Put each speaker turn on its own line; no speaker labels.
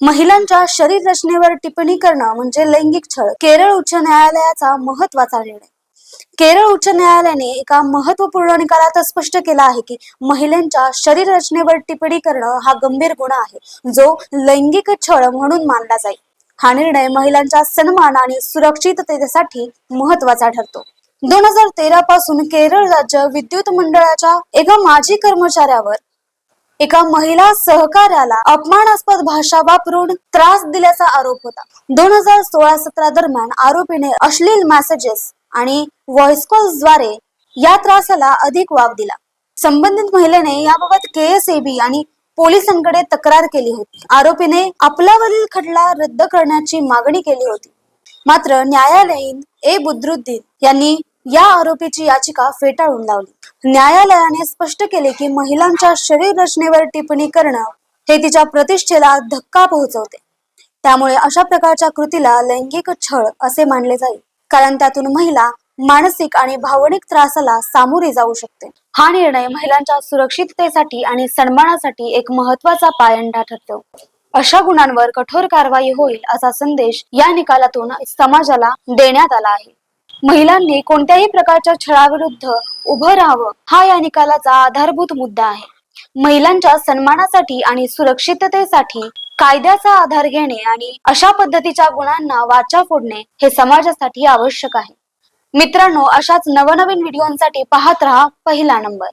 महिलांच्या शरीर रचनेवर टिप्पणी करणं म्हणजे लैंगिक छळ. केरळ उच्च न्यायालयाचा महत्त्वाचा निर्णय. केरळ उच्च न्यायालयाने एका महत्त्वपूर्ण निकालात स्पष्ट केला आहे की महिलांच्या शरीर रचनेवर टिप्पणी करणं हा गंभीर गुन्हा आहे. जो लैंगिक छळ म्हणून मानला जाईल. हा निर्णय महिलांच्या सन्मान आणि सुरक्षिततेसाठी महत्त्वाचा ठरतो. दोन हजार तेरा पासून केरळ राज्य विद्युत मंडळाच्या एका माजी कर्मचाऱ्यावर एका महिला सहकार्याला अपमानास्पद भाषा वापरून त्रास दिल्याचा आरोप होता. दोन हजार सोळा सतरा दरम्यान आरोपीने अश्लील मेसेजेस आणि व्हॉइसद्वारे या त्रासाला अधिक वाव दिला. संबंधित महिलेने याबाबत केएसएबी आणि पोलिसांकडे तक्रार केली होती. आरोपीने आपल्यावरील खटला रद्द करण्याची मागणी केली होती. मात्र न्यायालयीन ए बुद्रुद्दीन यांनी या आरोपीची याचिका फेटाळून लावली. न्यायालयाने स्पष्ट केले की महिलांच्या शरीर रचनेवर टिप्पणी करणं हे तिच्या प्रतिष्ठेला धक्का पोहोचवते. त्यामुळे अशा प्रकारच्या कृतीला लैंगिक छळ असे मानले जाईल. कारण त्यातून महिला मानसिक आणि भावनिक त्रासाला सामोरी जाऊ शकते. हा निर्णय महिलांच्या सुरक्षिततेसाठी आणि सन्मानासाठी एक महत्त्वाचा पायंडा ठरतो. अशा गुणांवर कठोर कारवाई होईल असा संदेश या निकालातून समाजाला देण्यात आला आहे. महिलांनी कोणत्याही प्रकारच्या छळाविरुद्ध उभं राहावं हा या निकालाचा आधारभूत मुद्दा आहे. महिलांच्या सन्मानासाठी आणि सुरक्षिततेसाठी कायद्याचा आधार घेणे आणि अशा पद्धतीच्या गुणांना वाचा फोडणे हे समाजासाठी आवश्यक आहे. मित्रांनो अशाच नवनवीन व्हिडिओंसाठी पाहत राहा पहिला नंबर.